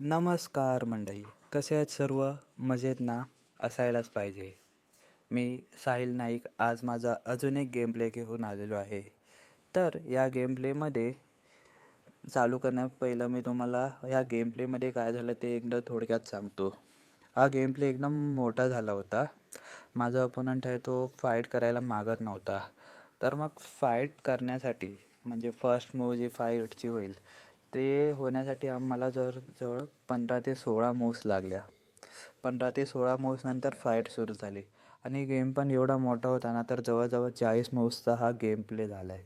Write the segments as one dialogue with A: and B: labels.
A: नमस्कार मंडळी कसे आहेत सर्व? मजेत ना? असायलाच पाहिजे. मी साहिल नाईक आज माझा अजून एक गेम प्ले घेऊन आलेलो आहे. तर या गेम प्लेमध्ये चालू करण्या पहिलं मी तुम्हाला या गेम प्लेमध्ये काय झालं ते एकदा थोडक्यात सांगतो. हा गेम प्ले एकदम मोठा झाला होता. माझा ओपोनंट आहे तो फाईट करायला मागत नव्हता. तर मग फाईट करण्यासाठी म्हणजे फर्स्ट मूव जी फाईटची होईल ते होण्यासाठी आम्हाला जर जवळ पंधरा ते सोळा मूव्स लागल्या. पंधरा ते सोळा मूव्सनंतर फाईट सुरू झाली. आणि गेम पण एवढा मोठा होता ना तर जवळजवळ चाळीस मूव्सचा हा गेम प्ले झाला आहे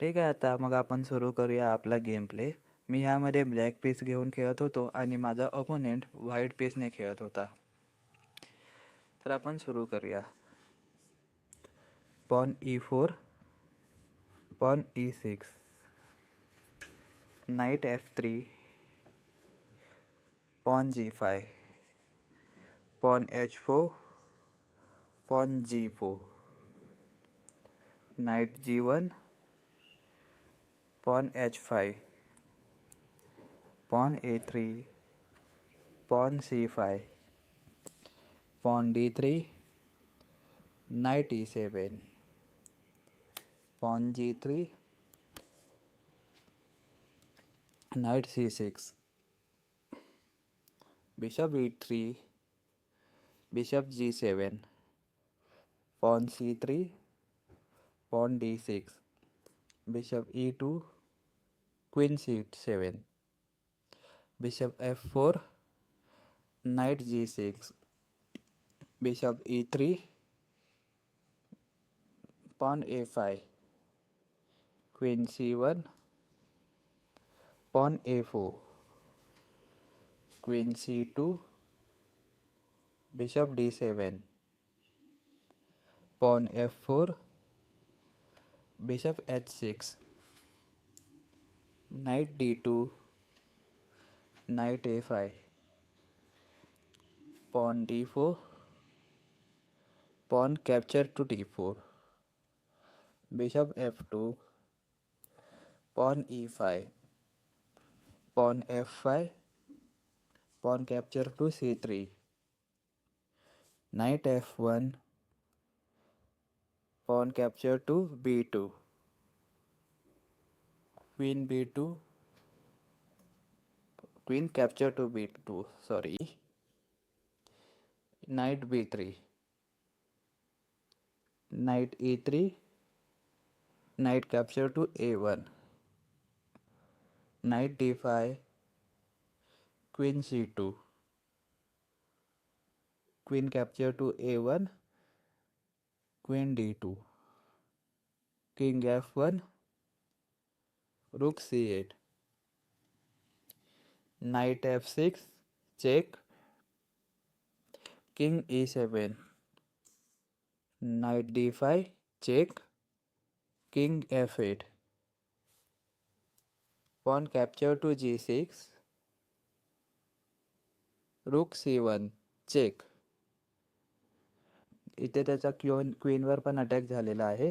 A: ठीक आहे आता मग आपण सुरू करूया आपला गेम प्ले मी ह्यामध्ये ब्लॅक पीस घेऊन खेळत होतो आणि माझा अपोनेंट व्हाईट पीसने खेळत होता. तर आपण सुरू करूया. Pawn e four pawn e six knight f3 pawn g5 pawn h4 pawn g4 knight g1 pawn h5 pawn a3 pawn c5 pawn d3 knight e7 pawn g3 knight c6 bishop e3 bishop g7 pawn c3 pawn d6 bishop e2 queen c7 bishop f4 knight g6 bishop e3 pawn a5 queen c1 pawn a4 queen c2 bishop d7 pawn f4 bishop h6 knight d2 knight a5 pawn d4 pawn capture to d4 bishop f2 pawn e5 pawn f5 pawn capture to c3 knight f1 pawn capture to b2 queen b2 queen capture to b2 sorry. Knight b3 knight e3 knight capture to a1 knight d5 queen c2 queen capture to a1 queen d2 king f1 rook c8 knight f6 check king e7 knight d5 check king f8 pawn capture to g6 rook c1 check इथे त्याचा queen क्वीनवर पण attack झालेला आहे.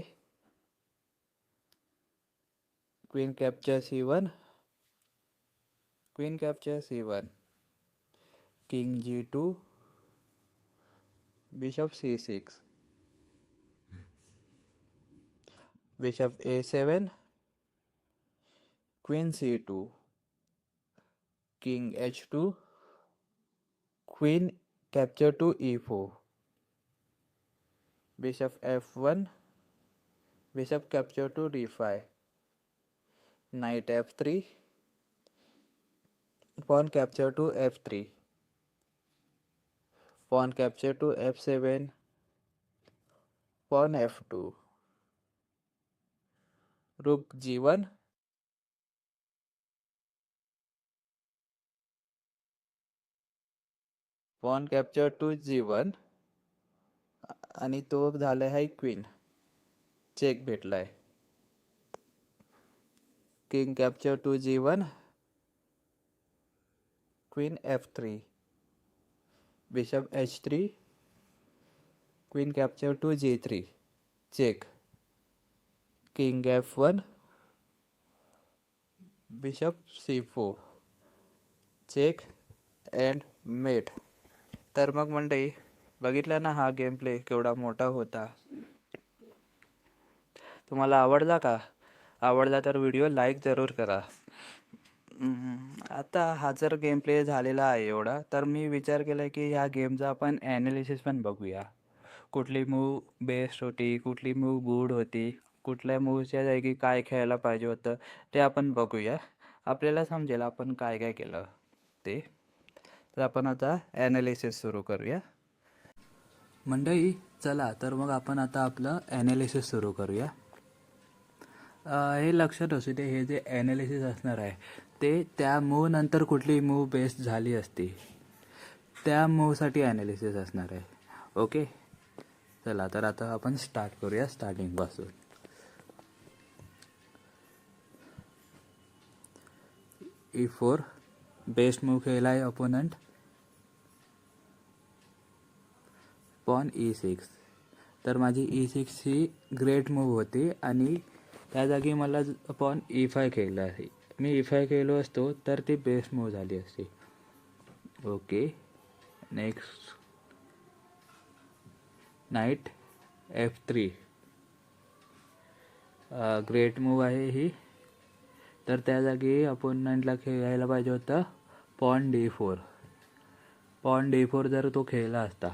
A: Queen capture c one queen capture c one king g two bishop c six bishop a seven to king h two queen capture to e4 bishop f1 bishop capture to d5 knight f3 pawn capture to f3 pawn capture to f7 pawn f2 rook g1 pawn capture to g one आणि तो झाला आहे queen check भेटला आहे king capture to g one queen f three bishop h three queen capture to g three check king f one bishop c four check and mate तर मग मंडळी बघितलं ना हा गेम प्ले केवढा मोठा होता. तुम्हाला आवडला का? आवडला तर व्हिडिओ लाईक जरूर करा. आता हा जर गेम प्ले झालेला आहे एवढा तर मी विचार केला की ह्या गेमचा आपण ॲनालिसिस पण बघूया. कुठली मूव बेस्ट होती कुठली मूव गुड होती कुठल्या मूवच्या जागी काय खेळायला पाहिजे होतं ते आपण बघूया. आपल्याला समजेल आपण काय काय केलं ते. तर आपण आता ॲनालिसिस सुरू करूया. मंडळी चला तर मग आपण आता आपलं ॲनालिसिस सुरू करूया. हे लक्षात असू दे हे जे ॲनालिसिस असणार आहे ते त्या मूव नंतर कुठली मूव बेस्ट झाली असती त्या मूवसाठी ॲनालिसिस असणार आहे. ओके चला तर आता आपण स्टार्ट करूया स्टार्टिंगपासून ई फोर बेस्ट मूव खेळला आहे अपोनंट पॉन ई सिक्स तर माझी ई सिक्स ही ग्रेट मूव होती आणि त्या जागी मला पॉन ई e फाय खेळलं आहे. मी e ई फाय खेळलो असतो तर ती बेस्ट मूव झाली असती. Okay next knight f three great move आहे ही. तर त्या जागी अपोनंटला खेळायला पाहिजे होतं. Pawn d four. Pawn d four जर तो खेळला असता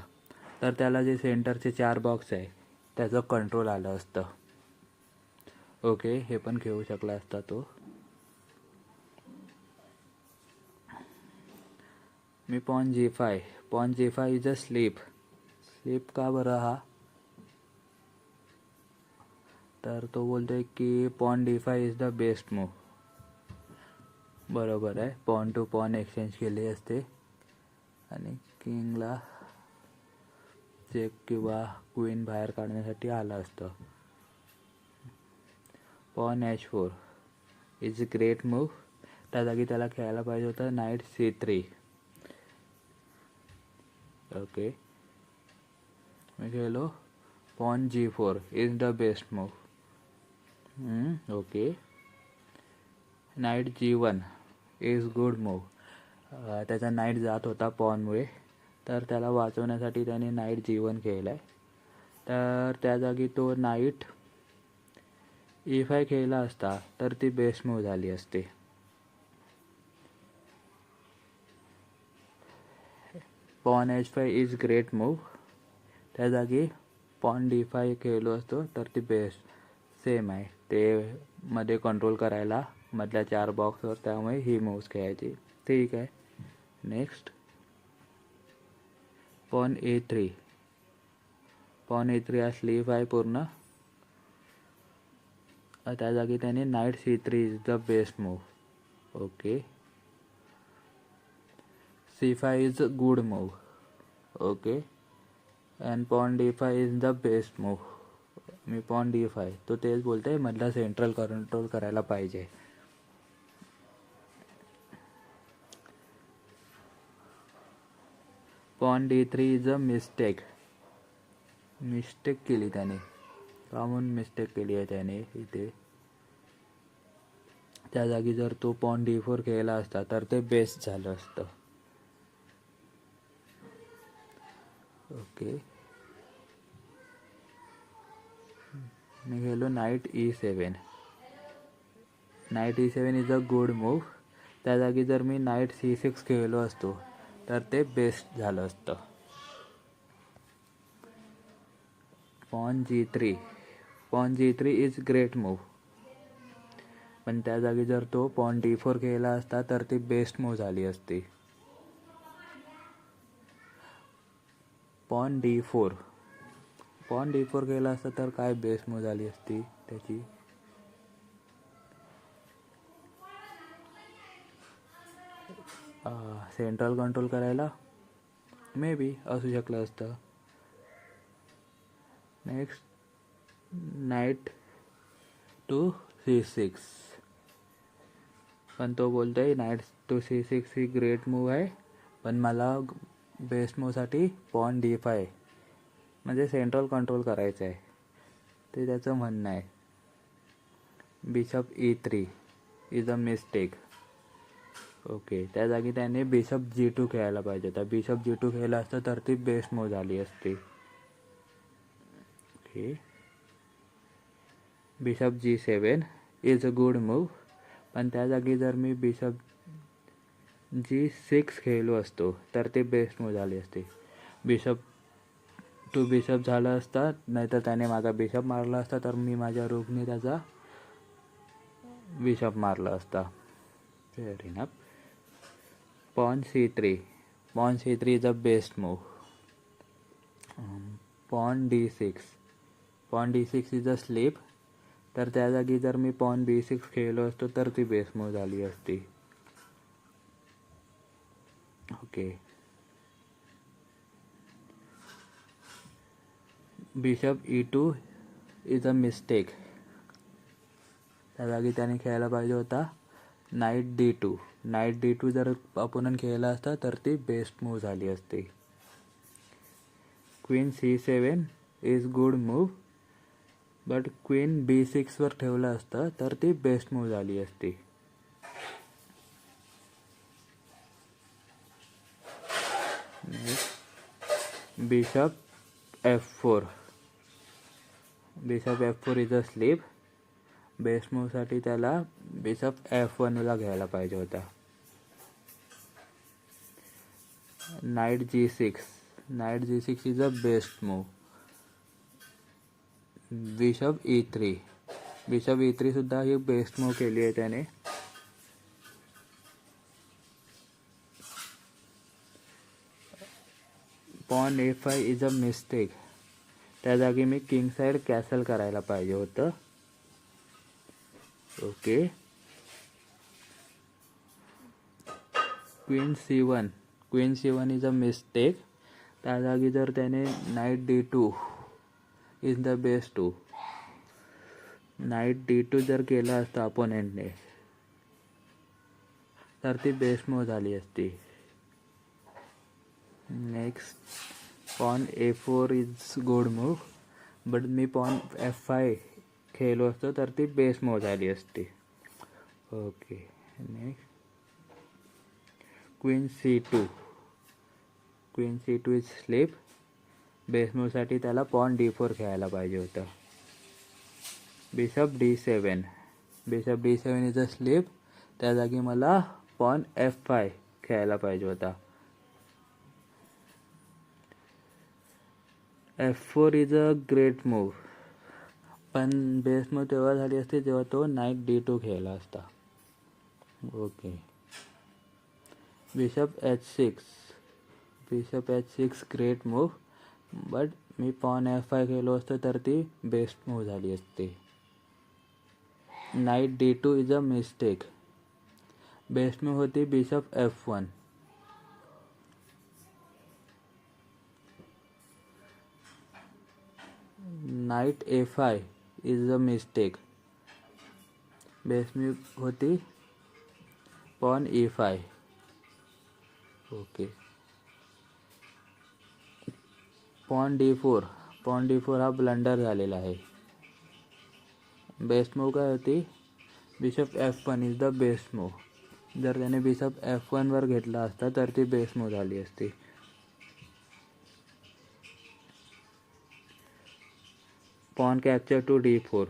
A: तर त्याला जे सेंटरचे चार बॉक्स आहे त्याचं कंट्रोल आलं असतं. ओके हे पण खेळू शकला असता तो. मी pawn g five pawn g five is a slip. Slip का बरं हा? तर तो बोलतोय की pawn d five is the best move बरोबर आहे. पॉन टू पॉन एक्सचेंज केली असते. आणि किंगला चेक किंवा क्वीन बाहेर काढण्यासाठी आलं असतं. Pawn h four is a great move त्या जागी त्याला खेळायला पाहिजे होतं. नाईट सी थ्री ओके मी खेळलो. Pawn g four is the best move okay knight g one is good move त्याचा नाईट जात होता पॉनमुळे. तर त्याला वाचवण्यासाठी त्याने नाईट जीवन खेळला आहे तर त्या जागी तो नाईट ई फाय खेळला असता तर ती बेस्ट मूव झाली असते. Pawn h five is great move त्या जागी पॉन डी फाय खेळलो असतो तर ती बेस्ट सेम आहे. ते मध्ये कंट्रोल करायला मधल्या चार बॉक्सवर त्यामुळे ही मूव्स खेळायची. ठीक आहे. Next pawn a three pawn a three हा स्लीप आहे पूर्ण. त्या जागी त्याने knight c three is the best move okay c five is a good move okay and pawn d five is the best move me pawn D five तो तेच बोलतोय मधला सेंट्रल कंट्रोल करायला पाहिजे. Pawn d three is a mistake mistake केली त्याने. का म्हणून मिस्टेक केली आहे त्याने इथे. त्या जागी जर तो पॉन डी फोर खेळला असता तर ते बेस्ट झालं असतं. ओके मी गेलो knight e seven knight e seven is a good move त्या जागी जर मी नाईट सी सिक्स खेळलो असतो तर ते बेस्ट झालं असतं. Pawn g three pawn g three is great move पण त्या जागी जर तो पॉन डी फोर केला असता तर ती बेस्ट मूव झाली असती. Pawn d four pawn d four केला असता तर काय बेस्ट मूव झाली असती? त्याची सेंट्रल कंट्रोल करायला? मे बी असू शकलं असतं. Next knight to c six पण तो बोलतो आहे नाईट टू सी सिक्स ही ग्रेट मूव आहे. पण मला बेस्ट मूवसाठी पॉन डी फाय म्हणजे सेंट्रल कंट्रोल करायचं आहे. ते त्याचं म्हणणं आहे. Bishop e three is a mistake okay त्या जागी त्याने बिशप जी टू खेळायला पाहिजे होता. बिशप जी टू खेळला असतं तर ती बेस्ट मूव झाली असती. Okay. Bishop g seven is a good move पण त्या जागी जर मी बिशप जी सिक्स खेळलो असतो तर ते बेस्ट मूव झाली असती. बिशप टू बिशप झाला असता नाहीतर त्याने माझा बिशप मारला असता तर मी माझ्या रोगने त्याचा बिशप मारला असता. Fair enough pawn c three pawn c three is a best move pawn d six pawn d six is a slip तर त्या जागी जर मी पॉन बी सिक्स खेळलो असतो तर ती बेस्ट मूव झाली असती. Okay. Bishop E two is a mistake त्या जागी त्याने खेळायला पाहिजे होता knight D two knight D two जर अपोनंट खेळला असता तर ती बेस्ट मूव झाली असती. Queen c seven is good move but queen b सिक्सवर ठेवलं असतं तर ती बेस्ट मूव झाली असती. Bishop f four bishop f four is a slip best मूवसाठी त्याला बिशप एफ वनला घ्यायला पाहिजे होता. Knight G six. Knight G six is a best move bishop E three. Bishop E three सुद्धा ही बेस्ट मूव केली आहे त्याने. Pawn A five is a mistake. त्या जागी मी किंग साईड कॅसल करायला पाहिजे होतं. Okay. Queen c one. Queen seven is a mistake त्या जागी जर त्याने knight d two is the best to knight d two जर केलं असतं अपोनेंटने तर ती बेस्ट मूव झाली असती. Next pawn a four is good move but me pawn F five खेळलो असतो तर ती बेस्ट मूव झाली असती. Okay next queen c two queen c two is slip बेसमूसाठी त्याला पॉन डी फोर खेळायला पाहिजे होतं. Bishop d seven bishop d seven is a slip त्या जागी मला पॉन एफ फाय खेळायला पाहिजे होता. F four is a great move पण बेस्ट मूव तेव्हा झाली असते जेव्हा तो नाईट डी टू खेळला असता. Okay bishop h six bishop h six great move but me pawn f आय तर ती बेस्ट मूव झाली असते. D two is a mistake best move होती bishop f one knight a five is a mistake best move होती pawn e five okay. Pawn d four pawn d four हा blunder झालेला आहे. Best move काय होती? Bishop f one is the best move जर त्याने bishop F वनवर घेतला असता तर ती बेस्ट मूव झाली असती. Pawn capture to d four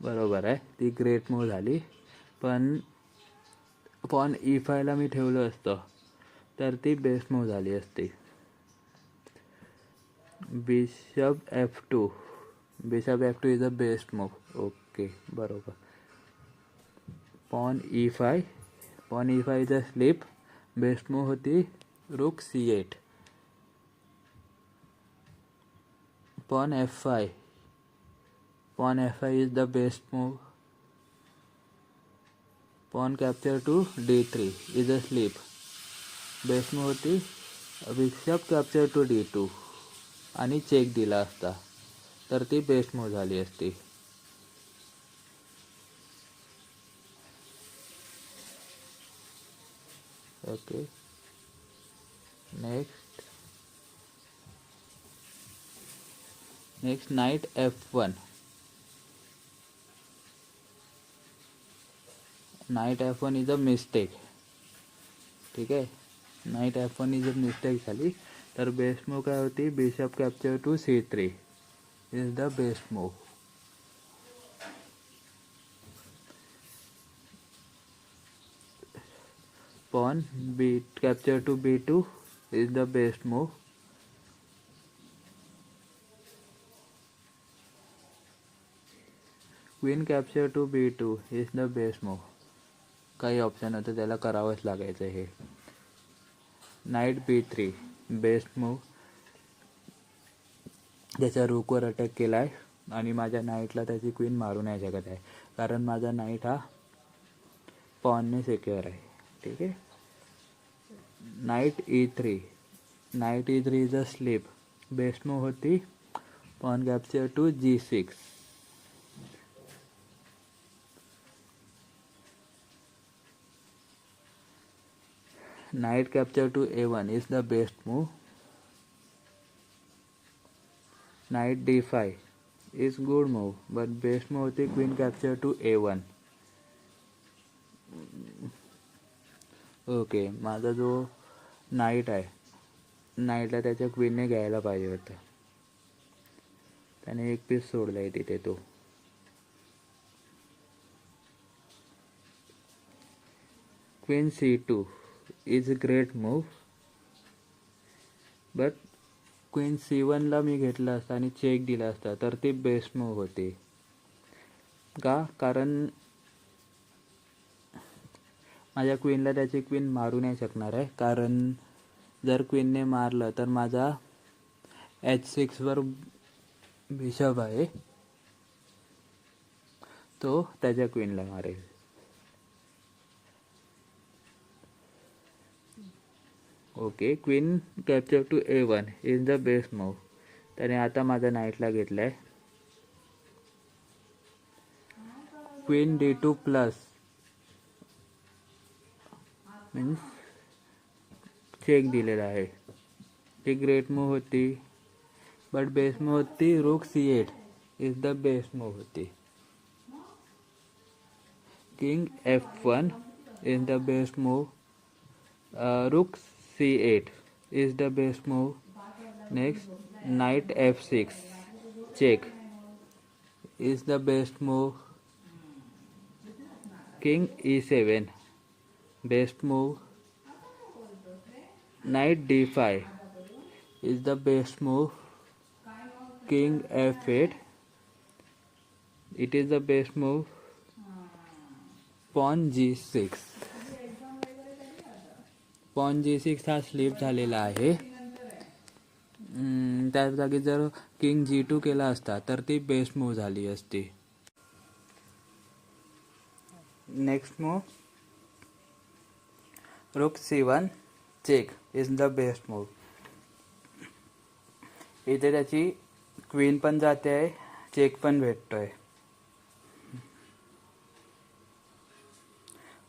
A: बरोबर आहे. ती ग्रेट मूव झाली. पण पॉन ई फायला मी ठेवलं असतं, तर ती बेस्ट मूव झाली असती. Bishop f two bishop f two is a best move okay बरोबर. Pawn e five pawn e five is a slip best move होती rook c eight pawn f five pawn f five is the best move pawn capture to d three is a slip best move होती bishop capture to d two आणि check दिला असता. तर ती best move झाली असती. Okay next next knight f one knight f one is a mistake ठीक है? Knight f one is a mistake झाली तर बेस्ट मूव काय होती? Bishop capture to c three is the best move b, capture to b2 is the best move. Queen capture to b two is the best move काही option होतं त्याला करावंच लागायचं हे. Knight b three best move त्याच्या रूकवर attack केला आहे आणि माझ्या नाईटला त्याची क्वीन मारू नाही शकत आहे. कारण माझा नाईट हा पॉनने सिक्युअर आहे. ठीक आहे? Knight e three knight e three is a slip best move होती pawn capture to g six knight capture to a1 is the best move knight d5 is good move but best move is queen capture to a1 okay माझा जो night आहे नाईटला त्याच्या क्वीनने घ्यायला पाहिजे होतं त्याने एक पीस सोडला आहे तिथे तो queen c two is a great move but queen c वनला मी घेतलं असता आणि चेक दिला असता तर ती बेस्ट मूव होती. का? कारण माझ्या क्वीनला त्याची क्वीन मारू नाही शकणार आहे. कारण जर क्वीनने मारलं तर माझा एच सिक्सवर बिशप आहे. तो त्याच्या क्वीनला मारेल. Okay queen capture to a one is the best move त्याने आता माझा नाईटला घेतला आहे queen d two plus means check दिलेला आहे. ती ग्रेट मूव होती. बट बेस्ट मूव होती. Rook c eight is the best move होती. King f one is the best move rook c8 is the best move. Next knight f6 check. Is the best move. King e7 best move. Knight d5 is the best move. King f8 it is the best move. Pawn g6 pawn six हा slip झालेला आहे. त्या जागी जर king जी two केला असता तर ती बेस्ट मूव झाली असती. Next move rook C one check is the best move इथे त्याची क्वीन पण जाते आहे चेक पण भेटतोय.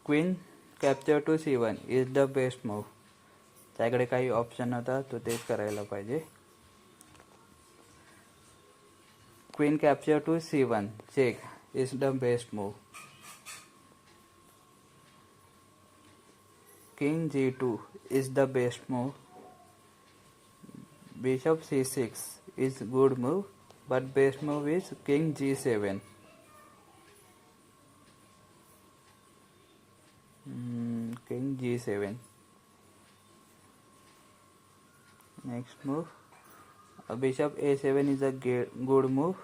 A: Queen capture to C one is the best move त्याकडे काही ऑप्शन होता तो तेच करायला पाहिजे. Queen capture to C one check is the best move king G two is the best move bishop C six is good move but best move is king G seven king g7 next move uh, bishop a7 is a good move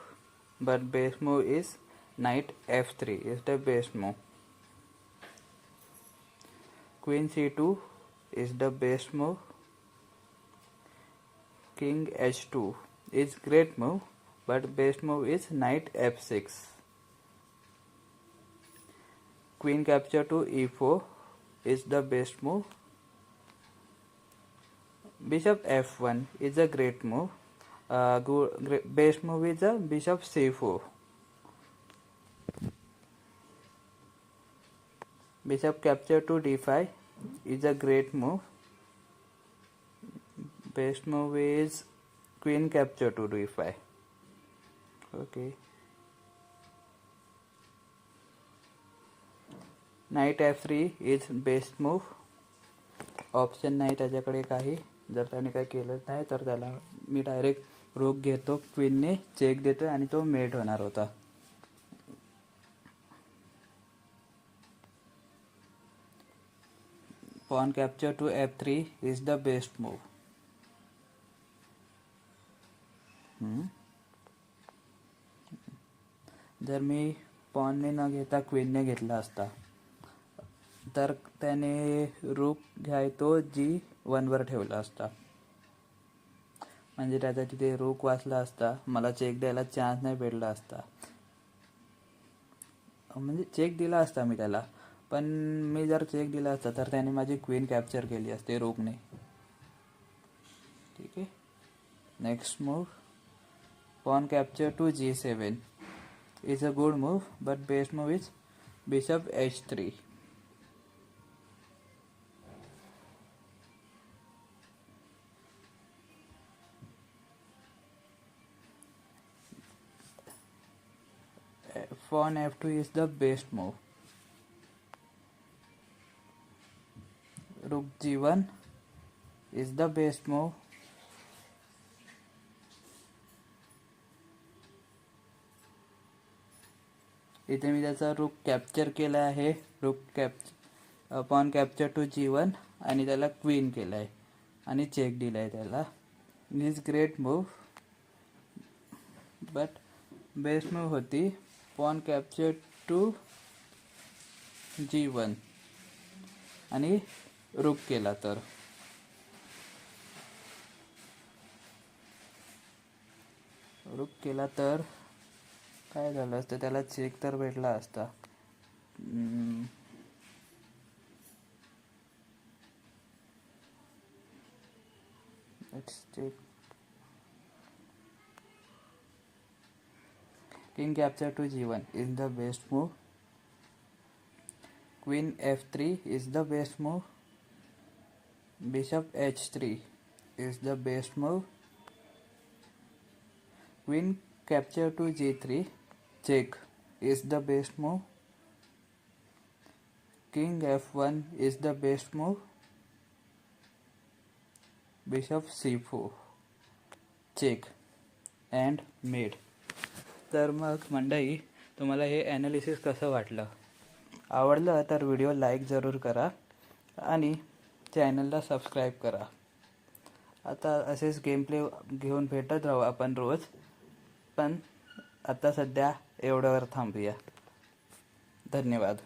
A: but best move is knight f3 is the best move queen c2 is the best move king h2 is great move but best move is knight f6 queen capture to e4 is the best move. Bishop f1 is a great move. Uh, good, great, best move is a bishop c4. Bishop capture to d5 is a great move. Best move is queen capture to d5. Okay. Knight F three is best move option नाही त्याच्याकडे काही. जर त्याने काही केलं नाही तर त्याला मी डायरेक्ट रोग घेतो. क्वीनने चेक देतो आणि तो मेट होणार होता. Pawn capture to F three is the best move जर मी पॉनने न घेता क्वीनने घेतला असता तर त्याने रूप घ्यायतो जी वनवर ठेवला असता. म्हणजे त्याचा तिथे रूक वाचला असता मला चेक द्यायला चान्स नाही भेटला असता. म्हणजे चेक दिला असता मी त्याला. पण मी जर चेक दिला असता तर त्याने माझी क्वीन कॅप्चर केली असते रोकने ठीक आहे? Next move pawn capture to G seven is a good move but best move is bishop H three pawn f2 is the best move. Rook g1 is the best move. इथे मी त्याचा रूक capture केला आहे. Rook capture pawn capture to G one आणि त्याला queen केला आहे आणि चेक दिला आहे त्याला is great move but best move होती. Pawn capture to G one आणि रुक केला तर. रुक केला तर काय झालं असतं? त्याला चेक तर भेटला असता. Check King capture to g1 is the best move. Queen f3 is the best move. Bishop h3 is the best move. Queen capture to g3 check is the best move. King f1 is the best move. Bishop c4 check and mate. तर मग मंडई तुम्हाला हे analysis कसं वाटलं? आवडलं तर video like जरूर करा आणि चॅनलला सबस्क्राईब करा. आता असेच गेम प्ले घेऊन भेटत राहू आपण रोज पण आता सध्या एवढ्यावर थांबूया. धन्यवाद.